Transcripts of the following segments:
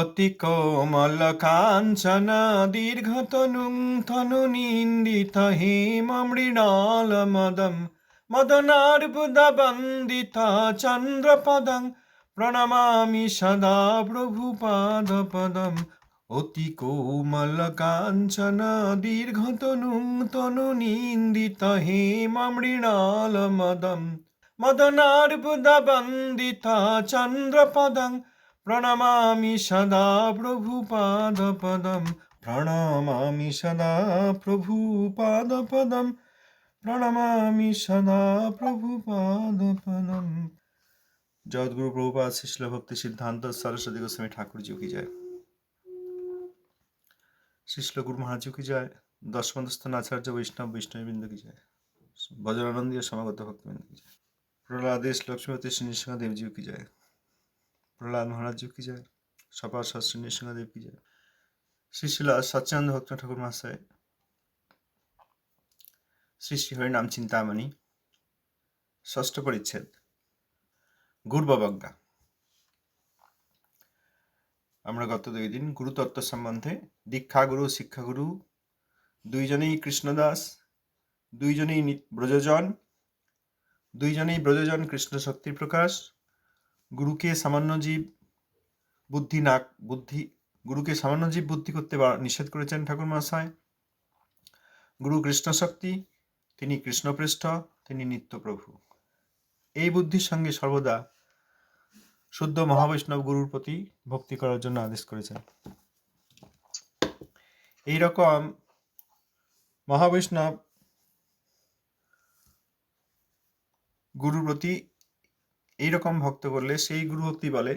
অতি কোমল কাঞ্চন দীর্ঘতনুং তনু নিন্দিত হেম মৃণাল মদম। মদনার্বুদ বন্দিত চন্দ্রপদং প্রণমামি সদা প্রভুপাদ পদম অতি কোমল কাঞ্চন দীর্ঘতনুং তনু নিন্দিত হেম মৃণাল মদম। মদনার্বুদ বন্দিত চন্দ্রপদং প্রণমামি সদা প্রভুপাদ পদম প্রণমামি সদা প্রভুপাদ পদম প্রণমামি সদা প্রভুপাদ পদম জগৎগুরু প্রভুপাদ শিশল ভক্তি সিদ্ধান্ত সরস্বতী গোস্বামী ঠাকুর জি কি যায় শিশল গুরু মহারাজ কি যায় দশমদস্থান আচার্য বৈষ্ণব বৈষ্ণববৃন্দ কি যায় বজ্রানন্দীয় সমাগত ভক্তবৃন্দ কি যায় প্রহ্লাদেশ লক্ষ্মীপতি শ্রী নৃসিংহ দেবজি কি যায় প্রহ্লাদ মহারাজ কি যায়? সপা শাস্ত্রী নৃসিংহদেব কি যায়? শ্রী শিলা সচ্চানন্দ ভক্ত ঠাকুর মহাশয়। শ্রী শ্রী হরিনাম চিন্তামণি। ষষ্ঠ পরিচ্ছেদ। গুরববজ্ঞা। আমরা গত দুই দিন গুরুতত্ত্ব সম্বন্ধে দীক্ষাগুরু, শিক্ষাগুরু, দুইজনেই কৃষ্ণদাস, দুইজনেই ব্রজজন দুইজনেই ব্রজজন কৃষ্ণ শক্তির প্রকাশ গুরুকে সামান্য জীব বুদ্ধি না, বুদ্ধি, গুরুকে সামান্য জীব বুদ্ধি করতে নিষেধ করেছেন ঠাকুর মহাশয়। গুরু কৃষ্ণ শক্তি তিনি কৃষ্ণপৃষ্ঠ তিনি নিত্যপ্রভু। এই বুদ্ধির সঙ্গে সর্বদা শুদ্ধ মহাবৈষ্ণব গুরুর প্রতি ভক্তি করার জন্য আদেশ করেছেন। এই রকম মহাবৈষ্ণব গুরুর প্রতি এইরকম ভক্ত করলে সেই গুরু ভক্তি বলে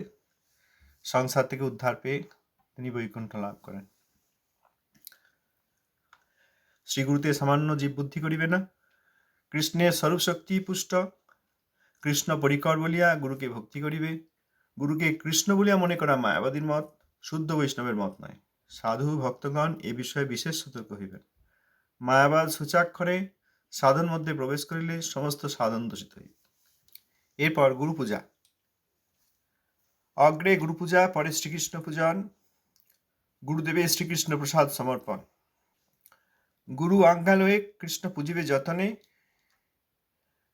সংসার থেকে উদ্ধার পেয়ে তিনি বৈকুণ্ঠ লাভ করেন। শ্রী গুরুতে সামান্য জীব বুদ্ধি করিবে না। কৃষ্ণের স্বরূপ শক্তি পুষ্ট। কৃষ্ণ পরিকর বলিয়া গুরুকে ভক্তি করিবে। গুরুকে কৃষ্ণ বলিয়া মনে করা মায়াবাদীর মত, শুদ্ধ বৈষ্ণবের মত নয়। সাধু ভক্তগণ এ বিষয়ে বিশেষ সতর্ক হইবেন। মায়াবাদ সূচাক্ষরে সাধন মধ্যে প্রবেশ করিলে সমস্ত সাধন দূষিত হইবে। এরপর গুরু পূজা অগ্রে গুরু পূজা পরে শ্রীকৃষ্ণ পূজন, গুরুদেবে শ্রীকৃষ্ণ প্রসাদ সমর্পণ। গুরু আজ্ঞালয়ে কৃষ্ণ পূজিবে যতনে,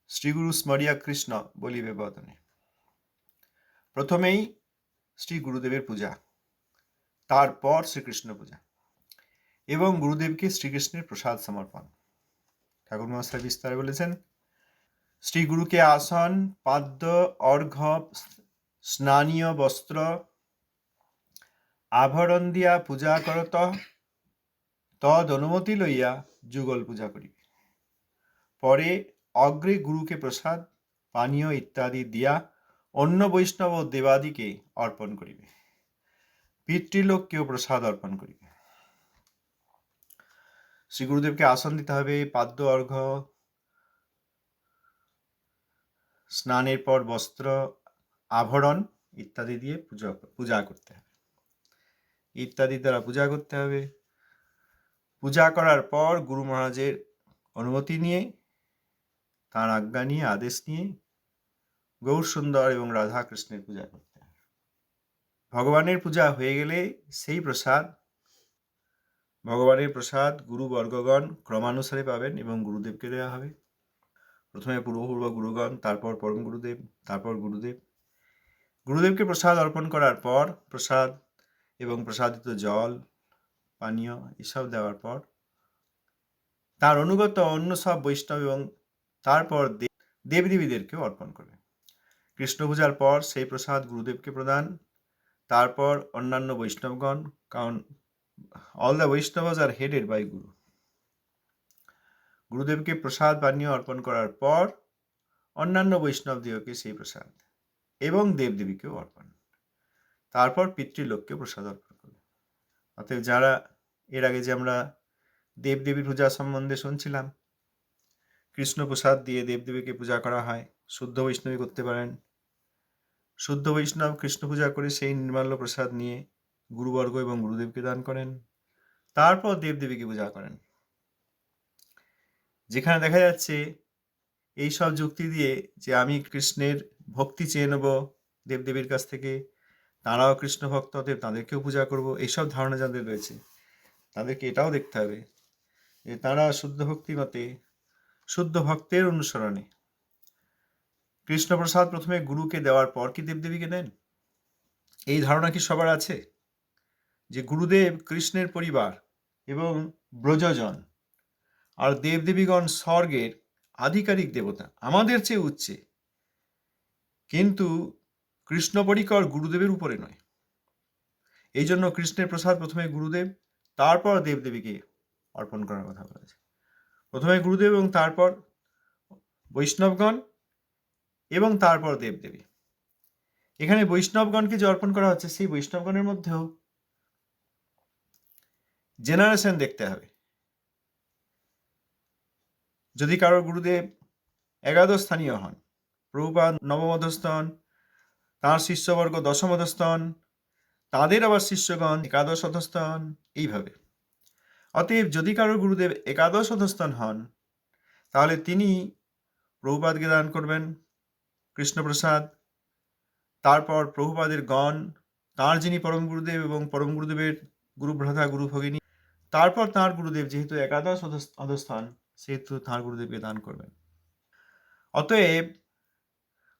শ্রীগুরু স্মরিয়া কৃষ্ণ বলিবে বদনে। প্রথমেই শ্রী গুরুদেবের পূজা, তারপর শ্রীকৃষ্ণ পূজা এবং গুরুদেবকে শ্রীকৃষ্ণের প্রসাদ সমর্পণ। ঠাকুর মহাশয় বিস্তারে বলেছেন শ্রী গুরুকে আসন, পাদ্য অর্ঘ স্নানীয় বস্ত্র আভরণ দিয়া পূজা করত, তদ অনুমতি লইয়া যুগল পূজা করিবে। পরে অগ্রে গুরুকে প্রসাদ, পানীয় ইত্যাদি দিয়া অন্য বৈষ্ণব দেবাদিকে অর্পণ করিবে। পিতৃলোককেও প্রসাদ অর্পণ করিবে। শ্রী গুরুদেবকে আসন দিতে হবে, পাদ্য, অর্ঘ্য স্নানের পর বস্ত্র, আভরণ ইত্যাদি দিয়ে পূজা পূজা করতে হবে। ইত্যাদি দ্বারা পূজা করতে হবে। পূজা করার পর গুরু মহারাজের অনুমতি নিয়ে, তার আজ্ঞা নিয়ে, আদেশ নিয়ে গৌর সুন্দর এবং রাধা কৃষ্ণের পূজা করতে হবে। ভগবানের পূজা হয়ে গেলে সেই প্রসাদ, ভগবানের প্রসাদ গুরু বর্গগণ ক্রমানুসারে পাবেন এবং গুরুদেবকে দেওয়া হবে। প্রথমে পূর্বপূর্ব গুরুগণ, তারপর পরম গুরুদেব, তারপর গুরুদেব। গুরুদেবকে প্রসাদ অর্পণ করার পর প্রসাদ এবং প্রসাদিত জল, পানীয় এসব দেওয়ার পর তার অনুগত অন্য সব বৈষ্ণব এবং তারপর দেবদেবীদেরকেও অর্পণ করবে। কৃষ্ণ পূজার পর সেই প্রসাদ গুরুদেবকে প্রদান, তারপর অন্যান্য বৈষ্ণবগণ, কারণ অল দ্য বৈষ্ণবজ আর হেডেড বাই গুরু। গুরুদেবকে প্রসাদ পানীয় অর্পণ করার পর অন্যান্য বৈষ্ণবদিগকে সেই প্রসাদ এবং দেবদেবীকেও অর্পণ। তারপর পিতৃলোককে প্রসাদ অর্পণ করবে। অতএব যারা এর আগে যে আমরা দেবদেবীর পূজা সম্বন্ধে শুনছিলাম, কৃষ্ণ প্রসাদ দিয়ে দেবদেবীকে পূজা করা হয়, শুদ্ধ বৈষ্ণবী করতে পারেন। শুদ্ধ বৈষ্ণব কৃষ্ণ পূজা করে সেই নির্মাল্য প্রসাদ নিয়ে গুরুবর্গ এবং গুরুদেবকে দান করেন। তারপর দেবদেবীকে পূজা করেন। যেখানে দেখা যাচ্ছে এই সব যুক্তি দিয়ে যে আমি কৃষ্ণের ভক্তি চেয়ে নেব দেবদেবীর কাছ থেকে, তারাও কৃষ্ণ ভক্ত, অতএব তাদেরকেও পূজা করব, এইসব ধারণা যাদের রয়েছে, তাদেরকে এটাও দেখতে হবে যে তারা শুদ্ধ ভক্তি মতে শুদ্ধ ভক্তের অনুসরণে। কৃষ্ণপ্রসাদ প্রথমে গুরুকে দেওয়ার পর কি দেবদেবীকে দেন? এই ধারণা কি সবার আছে? যে গুরুদেব কৃষ্ণের পরিবার এবং ব্রজজন আর দেবদেবীগণ স্বর্গের আধিকারিক দেবতা, আমাদের চেয়ে উচ্চে। কিন্তু কৃষ্ণ পরিকর গুরুদেবের উপরে নয়। এই জন্য কৃষ্ণের প্রসাদ প্রথমে গুরুদেব, তারপর দেবদেবীকে অর্পণ করার কথা বলেছে প্রথমে গুরুদেব এবং তারপর বৈষ্ণবগণ এবং তারপর দেবদেবী। এখানে বৈষ্ণবগণকে যে অর্পণ করা হচ্ছে, সেই বৈষ্ণবগণের মধ্যেও জেনারেশন দেখতে হবে। যদি কারোর গুরুদেব একাদশ স্থানীয় হন, প্রভুপাদ নবমধস্তন তাঁর শিষ্যবর্গ দশমধস্তন তাদের আবার শিষ্যগণ একাদশ অধস্তন এইভাবে। অতএব যদি কারও গুরুদেব একাদশ অধস্তন হন, তাহলে তিনি প্রভুপাদকে দান করবেন, কৃষ্ণপ্রসাদ, তারপর প্রভুপাদের গণ, তাঁর যিনি পরম গুরুদেব এবং পরম গুরুদেবের গুরু ভ্রাতা গুরু ভগিনী তারপর তাঁর গুরুদেব যেহেতু একাদশ অধস- অধস্থান সেহেতু তাঁর গুরুদেবকে দান করবেন। অতএব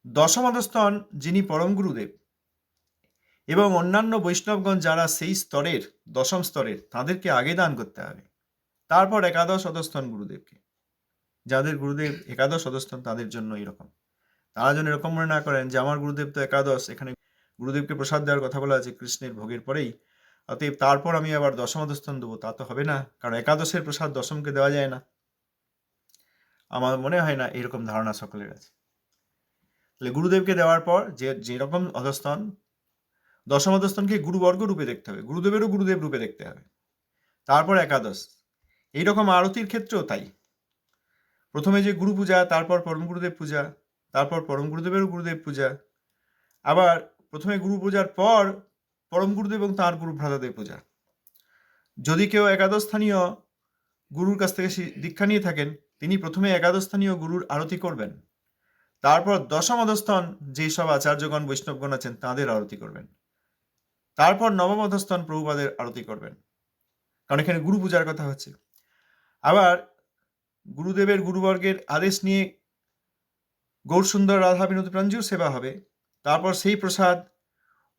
দশম অধস্থান যিনি পরম গুরুদেব এবং অন্যান্য বৈষ্ণবগণ যারা সেই স্তরের, দশম স্তরের, তাদেরকে আগে দান করতে হবে। তারপর একাদশ অধস্থান গুরুদেবকে। যাদের গুরুদেব একাদশ অধস্থান তাদের জন্য এরকম। তারা যেন এরকম মনে না করেন যে আমার গুরুদেব তো একাদশ, এখানে গুরুদেবকে প্রসাদ দেওয়ার কথা বলা আছে কৃষ্ণের ভোগের পরেই। অতএব তারপর আমি আবার দশম অধস্থান দেবো, তা তো হবে না। কারণ একাদশের প্রসাদ দশমকে দেওয়া যায় না। আমার মনে হয় না এরকম ধারণা সকলের আছে। তাহলে গুরুদেবকে দেওয়ার পর যে, যেরকম অধস্থান দশম অধস্থানকে গুরুবর্গ রূপে দেখতে হবে, গুরুদেবেরও গুরুদেব রূপে দেখতে হবে। তারপর একাদশ, এইরকম আরতির ক্ষেত্রেও তাই। প্রথমে যে গুরু পূজা, তারপর পরম গুরুদেব পূজা, তারপর পরম গুরুদেবেরও গুরুদেব পূজা, আবার প্রথমে গুরু পূজার পর পরম গুরুদেব এবং তাঁর গুরু ভ্রাতাদের পূজা। যদি কেউ একাদশ স্থানীয় গুরুর কাছ থেকে দীক্ষা নিয়ে থাকেন তিনি প্রথমে একাদশ স্থানীয় গুরুর আরতি করবেন। তারপর দশম যেই সব আচার্যগণ, বৈষ্ণবগণ আছেন, তাঁদের আরতি করবেন। তারপর নবম অধস্থান প্রভুপাদের আরতি করবেন। কারণ এখানে গুরু পূজার কথা হচ্ছে। আবার গুরুদেবের গুরুবর্গের আদেশ নিয়ে গৌরসুন্দর রাধা বিনোদ প্রাঞ্জুর সেবা হবে। তারপর সেই প্রসাদ,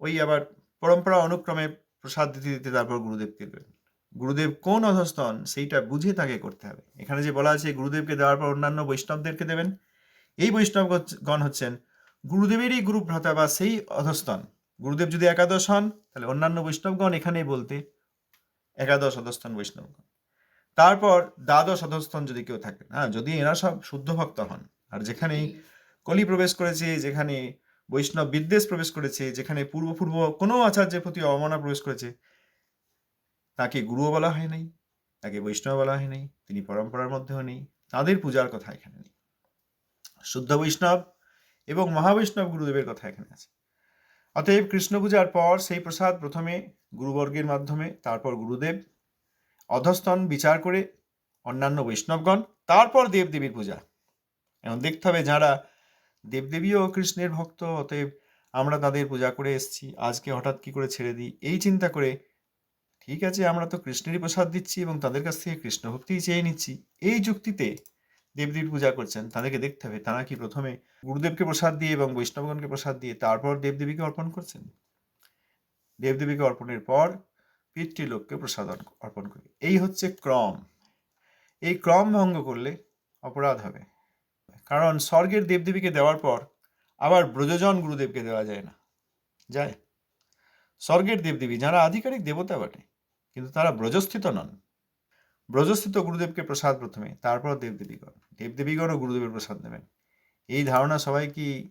ওই আবার পরম্পরা অনুক্রমে প্রসাদ দিতে দিতে তারপর গুরুদেব দেবেন। গুরুদেব কোন অধস্তন, সেইটা বুঝে তাকে করতে হবে। এখানে যে বলা আছে, গুরুদেবকে দেওয়ার পর অন্যান্য বৈষ্ণবদেরকে দেবেন। এই বৈষ্ণবগণ হচ্ছেন গুরুদেবেরই গুরু ভ্রাতা বা সেই অধস্তন। গুরুদেব যদি একাদশ হন, তাহলে অন্যান্য বৈষ্ণবগণ এখানেই বলতে একাদশ অধস্তন বৈষ্ণবগণ। তারপর দ্বাদশ অধস্থান যদি কেউ থাকেন হ্যাঁ যদি এরা সব শুদ্ধ ভক্ত হন, আর যেখানেই কলি প্রবেশ করেছে, যেখানে বৈষ্ণব বিদ্বেষ প্রবেশ করেছে, যেখানে পূর্বপূর্ব কোনো আচার্যের প্রতি অবমাননা প্রবেশ করেছে তাকে গুরুও বলা হয় নাই, তাকে বৈষ্ণব বলা হয় নাই, তিনি পরম্পরার মধ্যেও নেই, তাদের পূজার কথা এখানে নেই। শুদ্ধ বৈষ্ণব এবং মহাবৈষ্ণব গুরুদেবের কথা এখানে আছে। অতএব কৃষ্ণ পূজার পর সেই প্রসাদ প্রথমে গুরুবর্গের মাধ্যমে, তারপর গুরুদেব, অধস্তন বিচার করে অন্যান্য বৈষ্ণবগণ, তারপর দেবদেবীর পূজা। এখন দেখতে হবে যারা দেবদেবীও কৃষ্ণের ভক্ত, অতএব আমরা তাদের পূজা করে এসছি, আজকে হঠাৎ কি করে ছেড়ে দিই, এই চিন্তা করে ঠিক আছে, আমরা তো কৃষ্ণেরই প্রসাদ দিচ্ছি এবং তাদের কাছ থেকে কৃষ্ণ ভক্তিই চেয়ে নিচ্ছি। এই যুক্তিতে দেবদেবীর পূজা করছেন, তাদেরকে দেখতে হবে, তারা কি প্রথমে গুরুদেবকে প্রসাদ দিয়ে এবং বৈষ্ণবগণকে প্রসাদ দিয়ে, তারপর দেবদেবীকে অর্পণ করছেন? দেবদেবীকে অর্পণের পর পিতৃলোককে প্রসাদ অর্প- অর্পণ করি। এই হচ্ছে ক্রম। এই ক্রম ভঙ্গ করলে অপরাধ হবে। কারণ স্বর্গের দেবদেবীকে দেওয়ার পর আবার ব্রজজন গুরুদেবকে দেওয়া যায় না। যায়? স্বর্গের দেবদেবী, যারা আধিকারিক দেবতা বটে। কিন্তু তারা ব্রজস্থিত নন। ব্রজস্থিত গুরুদেবকে প্রসাদ প্রথমে, তারপর দেবদেবীগণ। দেবদেবীগণও গুরুদেবের প্রসাদ নেবেন। এই ধারণা সবাই কি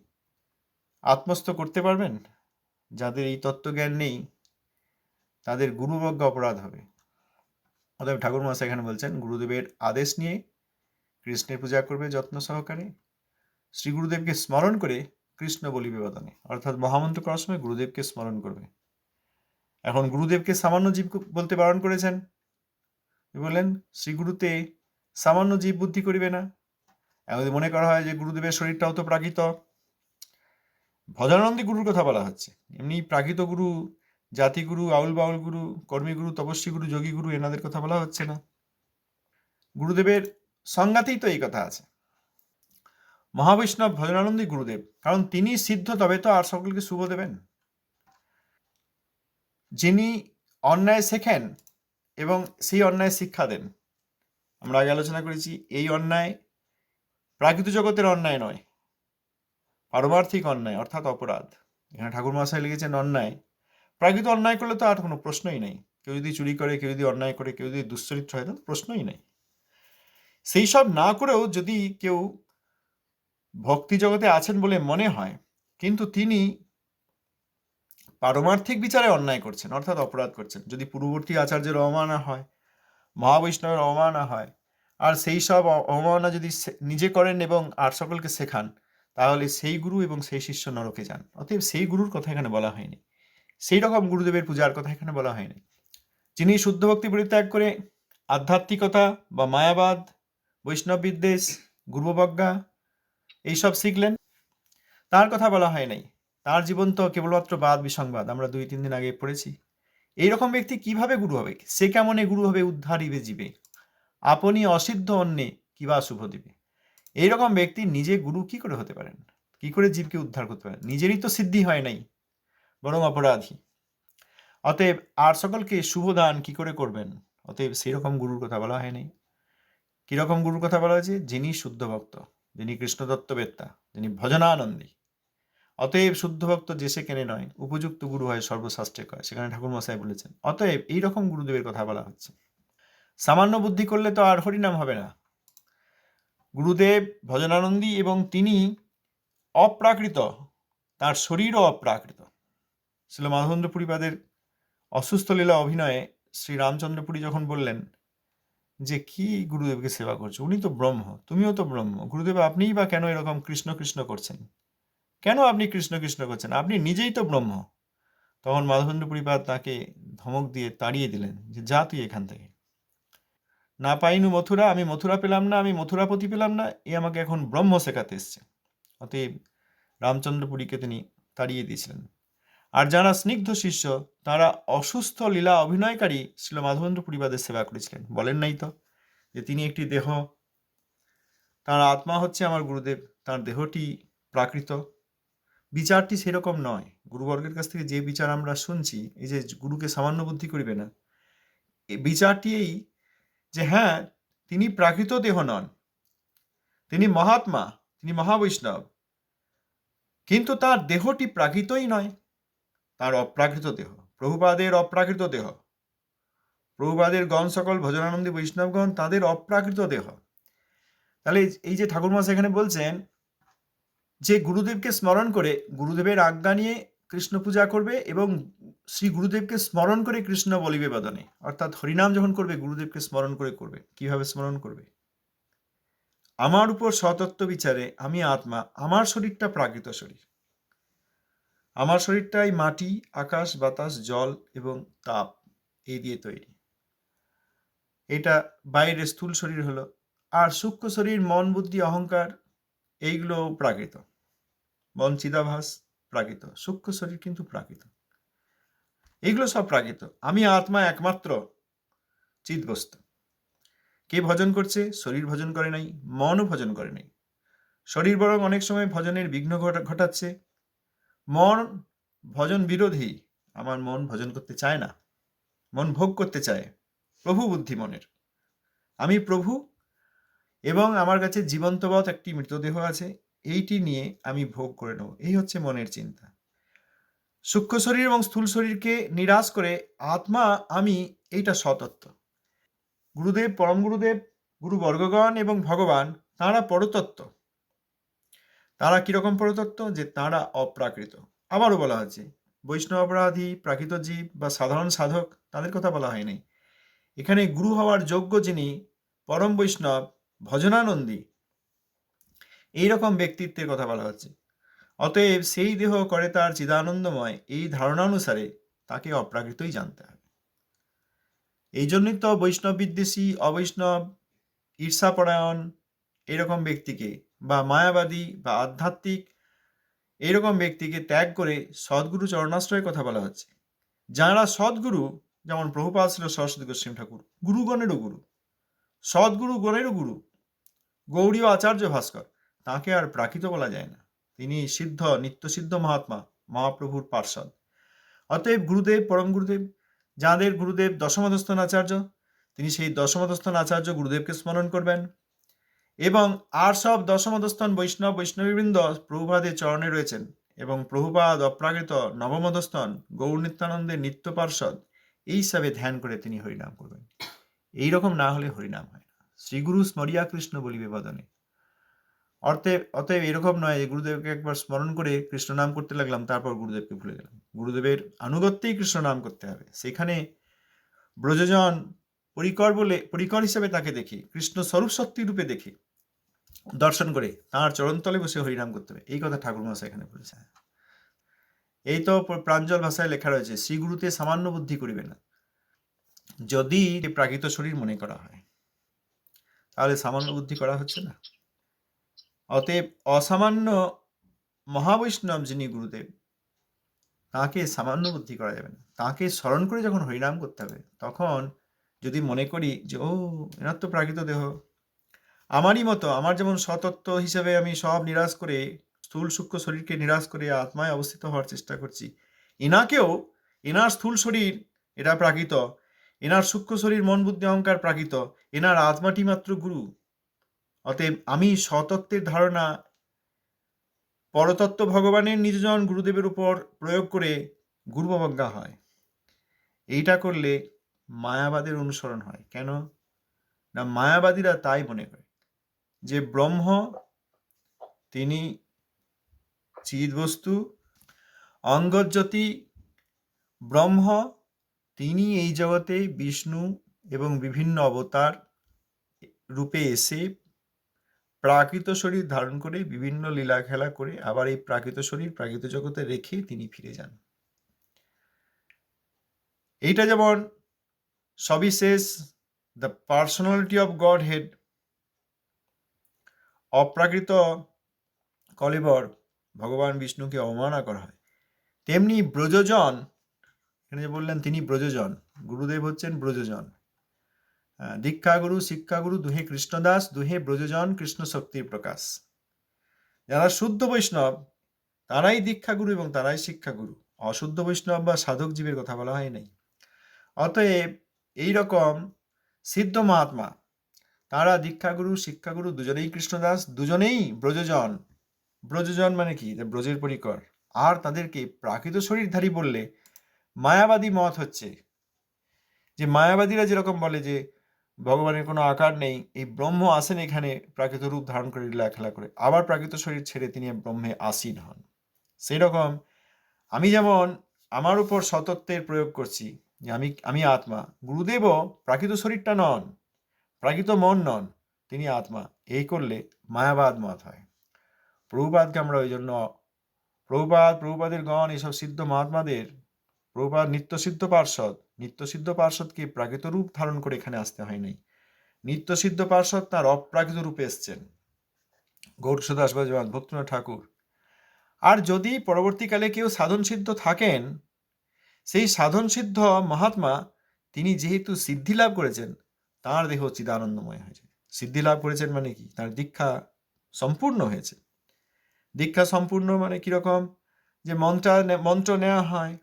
আত্মস্থ করতে পারবেন? যাদের এই তত্ত্বজ্ঞান নেই, তাদের গুরুবজ্ঞ অপরাধ হবে। অতএব ঠাকুর মহাশয় এখানে বলছেন, গুরুদেবের আদেশ নিয়ে কৃষ্ণের পূজা করবে যত্ন সহকারে। শ্রী গুরুদেবকে স্মরণ করে কৃষ্ণ বলি বিবাদনে অর্থাৎ মহামন্ত্র করার সময় গুরুদেবকে স্মরণ করবে। এখন গুরুদেবকে সামান্য জীব বলতে বারণ করেছেন। বললেন শ্রী গুরুতে সামান্য জীব বুদ্ধি করিবে না। এখন মনে করা হয় যে গুরুদেবের শরীরটাও তো প্রাকৃত। ভজনানন্দী গুরুর কথা বলা হচ্ছে। এমনি প্রাকৃত গুরু জাতিগুরু আউল বাউল গুরু কর্মীগুরু তপস্বী গুরু, যোগী গুরু, এনাদের কথা বলা হচ্ছে না। গুরুদেবের সংজ্ঞাতেই তো এই কথা আছে। মহাবৈষ্ণব ভজনানন্দী গুরুদেব, কারণ তিনি সিদ্ধ, তবে তো আর সকলকে শুভ দেবেন। যিনি অন্যায় শেখেন এবং সেই অন্যায় শিক্ষা দেন। আমরা আগে আলোচনা করেছি, এই অন্যায় প্রাকৃত জগতের অন্যায় নয়। পারমার্থিক অন্যায়, অর্থাৎ অপরাধ। এখানে ঠাকুর মশাই লিখেছেন, অন্যায়, প্রাকৃত অন্যায় করলে তো আর কোনো প্রশ্নই নেই। কেউ যদি চুরি করে, কেউ যদি অন্যায় করে, কেউ যদি দুশ্চরিত্র হয়, তাহলে প্রশ্নই নেই। সেই সব না করেও যদি কেউ ভক্তি জগতে আছেন বলে মনে হয়, কিন্তু তিনি পারমার্থিক বিচারে অন্যায় করছেন, অর্থাৎ অপরাধ করছেন। যদি পূর্ববর্তী আচার্যের অবমাননা হয় মহাবৈষ্ণবের অবমাননা হয়, আর সেই সব অবমাননা যদি নিজে করেন এবং আর সকলকে শেখান, তাহলে সেই গুরু এবং সেই শিষ্য নরকে যান। অতএব সেই গুরুর কথা এখানে বলা হয়নি। সেই রকম গুরুদেবের পূজার কথা এখানে বলা হয়নি। যিনি শুদ্ধ ভক্তি পরিত্যাগ করে আধ্যাত্মিকতা বা মায়াবাদ, বৈষ্ণব বিদ্বেষ, গুরুবজ্ঞা, এইসব শিখলেন, তার কথা বলা হয় নাই। তার জীবন তো কেবলমাত্র বাদ বিসংবাদ, আমরা দুই তিন দিন আগে পড়েছি। এইরকম ব্যক্তি কীভাবে গুরু হবে? সে কেমনে গুরু হবে উদ্ধার উদ্ধারিবে জীবে? আপনি অসিদ্ধ অন্যে কিবা শুভ দিবে? এইরকম ব্যক্তি নিজে গুরু কি করে হতে পারেন? কি করে জীবকে উদ্ধার করতে পারেন? নিজেরই তো সিদ্ধি হয় নাই, বরং অপরাধী। অতএব আর সকলকে শুভ দান কি করে করবেন? অতএব সেই রকম গুরুর কথা বলা হয়নি কীরকম গুরুর কথা বলা হয়েছে? যিনি শুদ্ধ ভক্ত, যিনি কৃষ্ণদত্ত বেত্তা যিনি ভজনানন্দী। অতএব শুদ্ধ ভক্ত যে সে কেনে নয়, উপযুক্ত গুরু হয় সর্বশাস্ত্রে কয় সেখানে ঠাকুর মশাই বলেছেন। অতএব এই রকম গুরুদেবের কথা বলা হচ্ছে। সামান্য বুদ্ধি করলে তো আর হরিনাম হবে না। গুরুদেব ভজনানন্দী এবং তিনি অপ্রাকৃত, তার শরীরও অপ্রাকৃত। ছিল মাধবেন্দ্র পুরীপাদের অসুস্থ লীলা অভিনয়ে শ্রী রামচন্দ্রপুরী যখন বললেন যে, কি গুরুদেবকে সেবা করছ? উনি তো ব্রহ্ম, তুমিও তো ব্রহ্ম। গুরুদেব, আপনিই বা কেন এরকম কৃষ্ণ কৃষ্ণ করছেন? কেন আপনি কৃষ্ণ কৃষ্ণ করছেন? আপনি নিজেই তো ব্রহ্ম। তখন মাধবেন্দ্র পরিপাত তাকে ধমক দিয়ে তাড়িয়ে দিলেন যে, যা তুই এখান থেকে। না পাইনু মথুরা, আমি মথুরা পেলাম না, আমি মথুরাপতি পেলাম না, এ আমাকে এখন ব্রহ্ম শেখাতে এসছে। অতএব রামচন্দ্রপুরীকে তিনি তাড়িয়ে দিয়েছিলেন। আর যারা স্নিগ্ধ শিষ্য, তারা অসুস্থ লীলা অভিনয়কারী ছিল মাধবেন্দ্র পরিবাদের সেবা করেছিলেন। বলেন নাই তো যে, তিনি একটি দেহ, তার আত্মা হচ্ছে আমার গুরুদেব, তার দেহটি প্রাকৃত। বিচারটি সেরকম নয়। গুরুবর্গের কাছ থেকে যে বিচার আমরা শুনছি, এই যে গুরুকে সামান্য বুদ্ধি করিবে না বিচারটি এই যে হ্যাঁ তিনি প্রাকৃত দেহ নন, তিনি মহাত্মা, তিনি মহাবৈষ্ণব। কিন্তু তার দেহটি প্রাকৃতই নয়, তার অপ্রাকৃত দেহ, প্রভুপাদের অপ্রাকৃত দেহ। প্রভুপাদের গণ সকল ভজনানন্দী বৈষ্ণবগণ তাদের অপ্রাকৃত দেহ। তাহলে এই যে ঠাকুরমা সেখানে বলছেন যে গুরুদেবকে স্মরণ করে গুরুদেবের আজ্ঞা নিয়ে কৃষ্ণ পূজা করবে এবং শ্রী গুরুদেবকে স্মরণ করে কৃষ্ণ বলিবে বদনে। অর্থাৎ হরিনাম যখন করবে, গুরুদেবকে স্মরণ করে করবে। কীভাবে স্মরণ করবে? আমার উপর সতত্ব বিচারে আমি আত্মা, আমার শরীরটা প্রাকৃত শরীর। আমার শরীরটাই মাটি, আকাশ, বাতাস, জল এবং তাপ এই দিয়ে তৈরি। এটা বাইরের স্থূল শরীর হলো। আর সূক্ষ্ম শরীর, মন, বুদ্ধি, অহংকার এইগুলো প্রাকৃত। মন চিদাভাস প্রাকৃত, সূক্ষ্ম শরীর কিন্তু প্রাকৃত। এইগুলো সব প্রাকৃত। আমি আত্মা একমাত্র চিৎবস্তু। কে ভজন করছে? শরীর ভজন করে নাই, মনও ভজন করে নাই। শরীর বরং অনেক সময় ভজনের বিঘ্ন ঘটাচ্ছে। মন ভজন বিরোধী, আমার মন ভজন করতে চায় না। মন ভোগ করতে চায়। প্রভু বুদ্ধি মনের। আমি প্রভু এবং আমার কাছে জীবন্তবৎ একটি মৃতদেহ আছে, এইটি নিয়ে আমি ভোগ করে নেব। এই হচ্ছে মনের চিন্তা। সূক্ষ্ম শরীর এবং স্থূল শরীরকে নিরাশ করে আত্মা, আমি এইটা সতত্ব। গুরুদেব, পরম গুরুদেব গুরু বর্গগণ এবং ভগবান, তাঁরা পরতত্ত্ব। তারা কীরকম পরতত্ত্ব? যে তাঁরা অপ্রাকৃত। আবারও বলা হচ্ছে বৈষ্ণব অপরাধী, প্রাকৃত জীব বা সাধারণ সাধক, তাদের কথা বলা হয়নি এখানে গুরু হওয়ার যোগ্য যিনি, পরম বৈষ্ণব ভজনানন্দী। এইরকম ব্যক্তিত্বের কথা বলা হচ্ছে। অতএব সেই দেহ করে তার চিদানন্দময় এই ধারণা অনুসারে তাকে অপ্রাকৃতই জানতে হবে। এই জন্যই তো বৈষ্ণব বিদ্বেষী, অবৈষ্ণব, ঈর্ষাপরায়ণ এরকম ব্যক্তিকে বা মায়াবাদী বা আধ্যাত্মিক এইরকম ব্যক্তিকে ত্যাগ করে সদ্গুরু চরণাশ্রয়ের কথা বলা হচ্ছে। যারা সদ্গুরু, যেমন প্রভুপাল ছিল সরস্বতী গোস্বামী ঠাকুর, গুরুগণেরও গুরু সদ্গুরু গণেরও গুরু। গৌরীয় আচার্য ভাস্কর, তাকে আর প্রাকৃত বলা যায় না। তিনি সিদ্ধ, নিত্যসিদ্ধ মহাত্মা, মহাপ্রভুর পার্ষদ অতএব গুরুদেব, পরম গুরুদেব, যাঁদের গুরুদেব দশমদস্থান আচার্য, তিনি সেই দশমদস্থান আচার্য গুরুদেবকে স্মরণ করবেন। এবং আর সব দশমদস্থান বৈষ্ণব, বৈষ্ণবীবৃন্দ প্রভুপাদের চরণে রয়েছেন এবং প্রভুপাদ অপ্রাকৃত নবমদস্থান গৌর নিত্যানন্দের নিত্য পার্ষদ এই হিসাবে ধ্যান করে তিনি হরিনাম করবেন। এই রকম না হলে হরিনাম হয় না। শ্রীগুরু স্মরিয়া কৃষ্ণ বলিবে বদনে অতএব অতএব এরকম নয় যে গুরুদেবকে একবার স্মরণ করে কৃষ্ণ নাম করতে লাগলাম, তারপর গুরুদেবকে ভুলে গেলাম। গুরুদেবের আনুগত্যেই কৃষ্ণ নাম করতে হবে। সেখানে ব্রজজন পরিকর বলে, পরিকর হিসেবে তাকে দেখি, কৃষ্ণ স্বরূপ শক্তি রূপে দেখি, দর্শন করে তাঁর চরণতলে বসে হরিনাম করতে হবে। এই কথা ঠাকুর মশাই এখানে বলেছে এই তো প্রাঞ্জল ভাষায় লেখা রয়েছে, শ্রীগুরুতে সামান্য বুদ্ধি করিবে না। যদি প্রাকৃত শরীর মনে করা হয়, তাহলে সামান্য বুদ্ধি করা হচ্ছে না। অতএব অসামান্য মহাবৈষ্ণব যিনি গুরুদেব, তাকে সামান্য বুদ্ধি করা যাবে না। তাকে স্মরণ করে যখন হরিনাম করতে হবে, তখন যদি মনে করি যে, ও এনার তো প্রাকৃত দেহ। আমারই মতো, আমার যেমন সতত্ব হিসেবে আমি সব নিরাশ করে, স্থূল সূক্ষ্ম শরীরকে নিরাশ করে আত্মায় অবস্থিত হওয়ার চেষ্টা করছি, এনাকেও, এনার স্থূল শরীর এটা প্রাকৃত এনার সূক্ষ্ম শরীর, মন বুদ্ধি, অহংকার প্রাকৃত। এনার আত্মাটি মাত্র গুরু। অতএব আমি স্বতত্ত্বের ধারণা, পরতত্ত্ব ভগবানের নিজজন গুরুদেবের উপর প্রয়োগ করে গুরুবজ্ঞা হয়। এইটা করলে মায়াবাদের অনুসরণ হয়। কেন? না, মায়াবাদীরা তাই মনে করে যে ব্রহ্ম, তিনি চিদবস্তু, অঙ্গজ্যোতি, ব্রহ্ম তিনি এই জগতে বিষ্ণু এবং বিভিন্ন অবতার রূপে এসে প্রাকৃত শরীর ধারণ করে বিভিন্ন লীলা খেলা করে আবার এই প্রাকৃত শরীর প্রাকৃত জগতে রেখে তিনি ফিরে যান। এইটা যেমন সবিশেষ the personality of Godhead অপ্রাকৃত কলেবর ভগবান বিষ্ণুকে অবমাননা করা হয়। তেমনি ব্রজজন এখানে যে বললেন তিনি ব্রজজন, গুরুদেব হচ্ছেন ব্রজজন। দীক্ষাগুরু, শিক্ষাগুরু, দুহে কৃষ্ণদাস, দুহে ব্রজজন, কৃষ্ণ শক্তির প্রকাশ। যারা শুদ্ধ বৈষ্ণব, তারাই দীক্ষাগুরু এবং তারাই শিক্ষাগুরু। অশুদ্ধ বৈষ্ণব বা সাধক জীবের কথা বলা হয় নাই। অতএব এই রকম সিদ্ধ মহাত্মা, তারা দীক্ষাগুরু, শিক্ষাগুরু, দুজনেই কৃষ্ণদাস, দুজনেই ব্রজজন। ব্রজজন মানে কি? ব্রজের পরিকর। আর তাদেরকে প্রাকৃত শরীরধারী বললে মায়াবাদী মত হচ্ছে। যে মায়াবাদীরা যেরকম বলে যে ভগবানের কোনো আকার নেই, এই ব্রহ্ম আসেন এখানে প্রাকৃত রূপ ধারণ করে লীলা খেলা করে। আবার প্রাকৃত শরীর ছেড়ে তিনি ব্রহ্মে আসীন হন। সেই রকম আমি যেমন আমার উপর সতত্বের প্রয়োগ করছি যে আমি আমি আত্মা গুরুদেবও প্রাকৃত শরীরটা নন, প্রাকৃত মন নন, তিনি আত্মা। এই করলে মায়াবাদ মত হয়। প্রভুপাদকে আমরা ওই জন্য, প্রভুপাদ, প্রভুপাদের গণ এইসব সিদ্ধ মহাত্মাদের প্রভুপাদ নিত্যসিদ্ধ পার্ষদ। নিত্যসিদ্ধ পার্ষদকে প্রাকৃত রূপ ধারণ করে এখানে আসতে হয় নাই? নিত্যসিদ্ধ পার্ষদ তার অপ্রাকৃত রূপে এসছেন। গৌরসদাস ভগবান ভক্তনাথ ঠাকুর। আর যদি পরবর্তীকালে কেউ সাধন সিদ্ধ থাকেন, সেই সাধন সিদ্ধ মহাত্মা, তিনি যেহেতু সিদ্ধি লাভ করেছেন, তাঁর দেহ চিদানন্দময় হয়েছে। সিদ্ধি লাভ করেছেন মানে কি? তার দীক্ষা সম্পূর্ণ হয়েছে। দীক্ষা সম্পূর্ণ মানে কীরকম যে মন্ত্র মন্ত্র নেওয়া হয়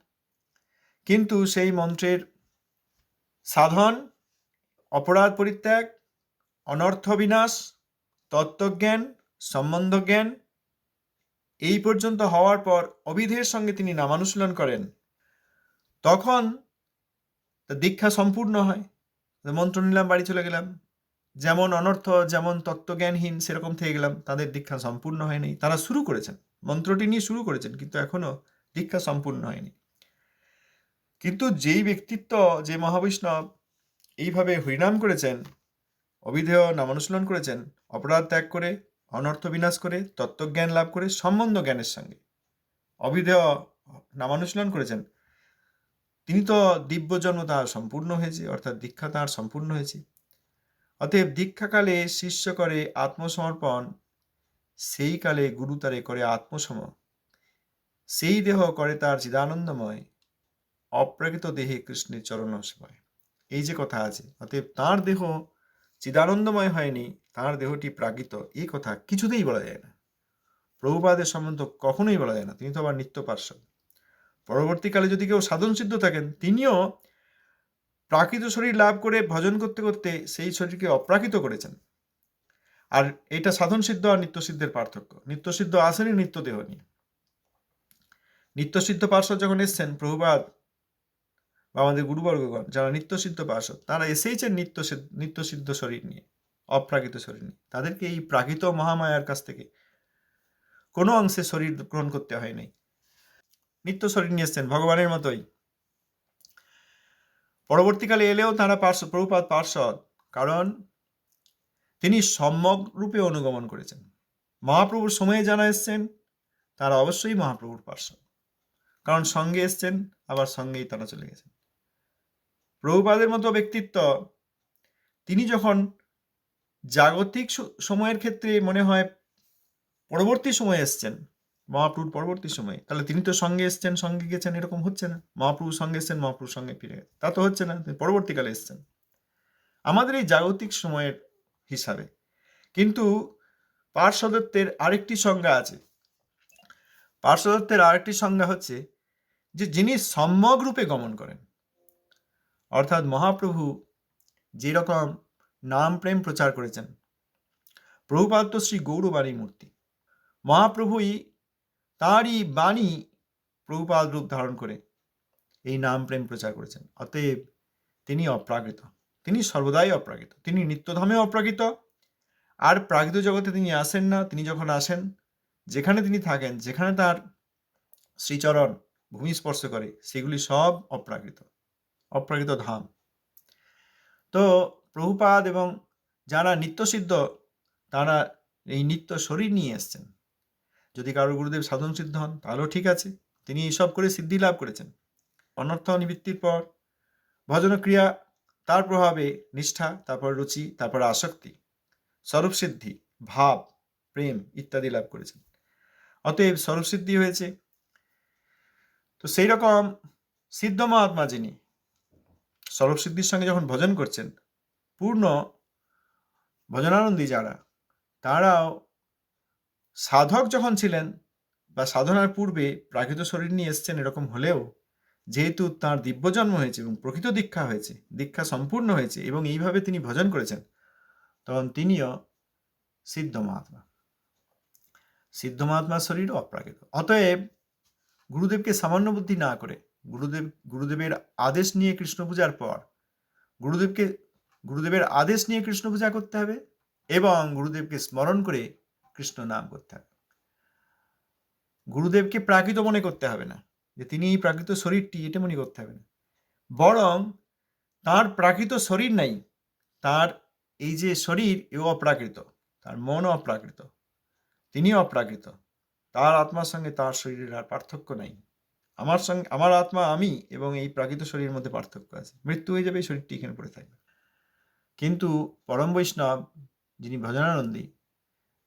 কিন্তু সেই মন্ত্রের সাধন, অপরাধ পরিত্যাগ, অনর্থ বিনাশ, তত্ত্বজ্ঞান সম্বন্ধ জ্ঞান এই পর্যন্ত হওয়ার পর অবিধের সঙ্গে তিনি নামানুশীলন করেন। তখন দীক্ষা সম্পূর্ণ হয়। মন্ত্র নিলাম, বাড়ি চলে গেলাম। যেমন অনর্থ, যেমন তত্ত্বজ্ঞানহীন, সেরকম থেকে গেলাম। তাদের দীক্ষা সম্পূর্ণ হয়নি। তারা শুরু করেছেন। মন্ত্রটি নিয়ে শুরু করেছেন, কিন্তু এখনও দীক্ষা সম্পূর্ণ হয়নি। কিন্তু যেই ব্যক্তিত্ব, যে মহাবৈষ্ণব এইভাবে হরিনাম করেছেন, অবিধেয় নামানুশীলন করেছেন, অপরাধ ত্যাগ করে, অনর্থ বিনাশ করে, তত্ত্বজ্ঞান লাভ করে, সম্বন্ধ জ্ঞানের সঙ্গে অবিধেয় নামানুশীলন করেছেন, তিনি তো দিব্য জন্ম তাহার সম্পূর্ণ হয়েছে, অর্থাৎ দীক্ষা তাহার সম্পূর্ণ হয়েছে। অতএব দীক্ষাকালে শিষ্য করে আত্মসমর্পণ, সেই কালে গুরু তারে করে আত্মসম সেই দেহ করে তার চিদানন্দময় অপ্রাকৃত দেহে কৃষ্ণের চরণ সেবায় এই যে কথা আছে, অতএব তার দেহ চিদানন্দময় হয়নি, তার দেহটি প্রাকৃত, এই কথা কিছুতেই বলা যায় না। প্রভুপাদের সম্বন্ধ কখনোই বলা যায় না, তিনি তো আবার নিত্য পার্শ্বদ। পরবর্তীকালে যদি কেউ সাধন সিদ্ধ থাকেন, তিনিও প্রাকৃত শরীর লাভ করে ভজন করতে করতে সেই শরীরকে অপ্রাকৃত করেছেন। আর এটা সাধন সিদ্ধ আর নিত্য সিদ্ধের পার্থক্য। নিত্য সিদ্ধ আসেনি, নিত্য দেহ নিয়ে নিত্য সিদ্ধ পার্শ্বদ যখন এসছেন, প্রভুপাদ বা আমাদের গুরুবর্গগণ যারা নিত্য সিদ্ধ পার্শ্বদ, তারা এসেইছেন নিত্য সিদ্ধ- নিত্য সিদ্ধ শরীর নিয়ে, অপ্রাকৃত শরীর নিয়ে। তাদেরকে এই প্রাকৃত মহামায়ার কাছ থেকে কোনো অংশে শরীর গ্রহণ করতে হয় নাই। নিত্য শরীর নিয়ে এসছেন ভগবানের মতোই। পরবর্তীকালে এলেও তারা পার্শ্ব প্রভুপাত পার্শ্বদ, কারণ তিনি সম্যক রূপে অনুগমন করেছেন। মহাপ্রভুর সময়ে জানা এসছেন, তারা অবশ্যই মহাপ্রভুর পার্শ্বদ। কারণ সঙ্গে এসছেন, আবার সঙ্গেই তারা চলে গেছেন। প্রভুপাদের মতো ব্যক্তিত্ব। তিনি যখন জাগতিক সময়ের ক্ষেত্রে মনে হয় পরবর্তী সময়ে এসছেন, মহাপ্রভুর পরবর্তী সময়ে, তাহলে তিনি তো সঙ্গে এসছেন, সঙ্গে গেছেন, এরকম হচ্ছে না। মহাপ্রভুর সঙ্গে এসছেন মহাপ্রভুর সঙ্গে ফিরে গেছেন। তা তো হচ্ছে না, তিনি পরবর্তীকালে এসছেন। আমাদের এই জাগতিক সময়ের হিসাবে। কিন্তু পার্শ্বদত্তের আরেকটি সংজ্ঞা আছে। পার্শ্বদত্তের আরেকটি সংজ্ঞা হচ্ছে যে, যিনি সম্যক রূপে গমন করেন অর্থাৎ মহাপ্রভু যেরকম নাম প্রেম প্রচার করেছেন। প্রভুপাদ তো শ্রী গৌরবাণী মূর্তি। মহাপ্রভুই তাঁরই বাণী প্রভুপাদ রূপ ধারণ করে এই নাম প্রেম প্রচার করেছেন। অতএব তিনি অপ্রাকৃত, তিনি সর্বদাই অপ্রাকৃত, তিনি নিত্যধামে অপ্রাকৃত। আর প্রাকৃত জগতে তিনি আসেন না, তিনি যখন আসেন, যেখানে তিনি থাকেন, যেখানে তার শ্রীচরণ ভূমি স্পর্শ করে, সেগুলি সব অপ্রাকৃত। অপ্রাকৃত ধাম। তো প্রভুপাদ এবং যারা নিত্যসিদ্ধ, তারা এই নিত্য শরীর নিয়ে এসছেন। যদি কারও গুরুদেব সাধন সিদ্ধ হন, তাহলেও ঠিক আছে। তিনি এইসব করে সিদ্ধি লাভ করেছেন। অনর্থ নিবৃত্তির পর ভজন ক্রিয়া তার প্রভাবে নিষ্ঠা, তারপর রুচি, তারপর আসক্তি, স্বরূপ সিদ্ধি, ভাব, প্রেম ইত্যাদি লাভ করেছেন। অতএব স্বরূপ সিদ্ধি হয়েছে। তো সেই রকম সিদ্ধ মহাত্মা যিনি স্বরূপ সিদ্ধির সঙ্গে যখন ভজন করছেন, পূর্ণ ভজনানন্দী যারা, তারাও সাধক যখন ছিলেন বা সাধনার পূর্বে প্রাকৃত শরীর নিয়ে এসছেন এরকম হলেও, যেহেতু তার দিব্য জন্ম হয়েছে এবং প্রকৃত দীক্ষা হয়েছে, দীক্ষা সম্পূর্ণ হয়েছে এবং এইভাবে তিনি ভজন করেছেন, তখন তিনিও সিদ্ধ মহাত্মা। সিদ্ধ মহাত্মার শরীর অপ্রাকৃত। অতএব গুরুদেবকে সামান্য বুদ্ধি না করে গুরুদেব, গুরুদেবের আদেশ নিয়ে কৃষ্ণ পূজার পর গুরুদেবকে, গুরুদেবের আদেশ নিয়ে কৃষ্ণ পূজা করতে হবে এবং গুরুদেবকে স্মরণ করে কৃষ্ণ নাম করতে হবে। গুরুদেবকে প্রাকৃত মনে করতে হবে না, যে তিনি এই প্রাকৃত শরীরটি এটা মনে করতে হবে না। বরং তার প্রাকৃত শরীর নাই, তার এই যে শরীর এ অপ্রাকৃত, তার মন অপ্রাকৃত তিনি অপ্রাকৃত, তার আত্মার সঙ্গে তার শরীরের আর পার্থক্য নাই। আমার সঙ্গে, আমার আত্মা আমি এবং এই প্রাকৃত শরীরের মধ্যে পার্থক্য আছে। মৃত্যু হয়ে যাবে এই শরীরটি এখানে পড়ে থাকবে। কিন্তু পরম বৈষ্ণব যিনি ভজনানন্দী,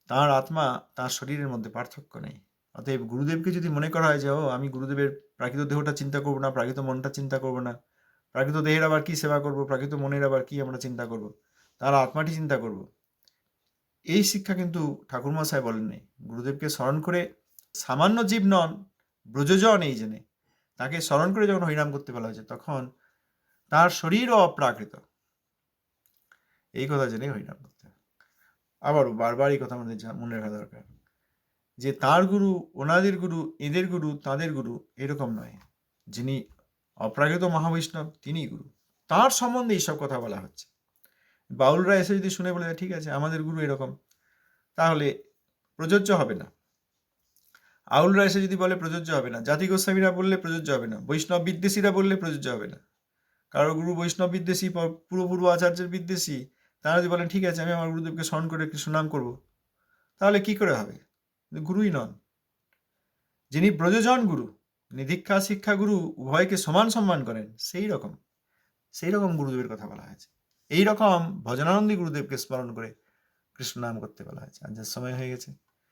তার আত্মা তার শরীরের মধ্যে পার্থক্য নেই। অতএব গুরুদেবকে যদি মনে করা হয় যে, ও, আমি গুরুদেবের প্রাকৃত দেহটা চিন্তা করব না, প্রাকৃত মনটা চিন্তা করব না, প্রাকৃত দেহের আবার কি সেবা করব, প্রাকৃত মনের আবার কি আমরা চিন্তা করব, তার আত্মাটি চিন্তা করব? এই শিক্ষা কিন্তু ঠাকুরমশাই বলেননি। গুরুদেবকে স্মরণ করে সামান্য জীব নন ব্রজজন এই জেনে। তাকে স্মরণ করে যখন হরিনাম করতে বলা হয়েছে, তখন তার শরীরও অপ্রাকৃত। এই কথা জেনে হরিনাম করতে আবারও বারবার এই কথা আমাদের মনে রাখা দরকার যে, তার গুরু, ওনাদের গুরু, এদের গুরু, তাদের গুরু এরকম নয়। যিনি অপ্রাকৃত মহাবৈষ্ণব, তিনিই গুরু। তার সম্বন্ধে এইসব কথা বলা হচ্ছে। বাউলরা এসে যদি শুনে বলে, ঠিক আছে, আমাদের গুরু এরকম, তাহলে প্রযোজ্য হবে না। আউলরা এসে যদি বলে প্রযোজ্য হবে না, জাতি গোস্বামীরা বললে প্রযোজ্য হবে না, বৈষ্ণব বিদ্বেষীরা বললে প্রযোজ্য হবে না। কারও গুরু বৈষ্ণব বিদ্বেষী পূর্বপূর্ব আচার্যের বিদ্বেষী, তারা যদি বলেন ঠিক আছে, আমি আমার গুরুদেবকে স্মরণ করে সুনাম করব, তাহলে কি করে হবে? গুরুই নন। যিনি ব্রজজন গুরু, যিনি দীক্ষা শিক্ষা গুরু, উভয়কে সমান সম্মান করেন, সেই রকম সেই রকম গুরুদেবের কথা বলা হয়েছে। এই রকম ভজনানন্দী গুরুদেবকে স্মরণ করে কৃষ্ণ নাম করতে বলা হয়েছে। আজ সময় হয়ে গেছে।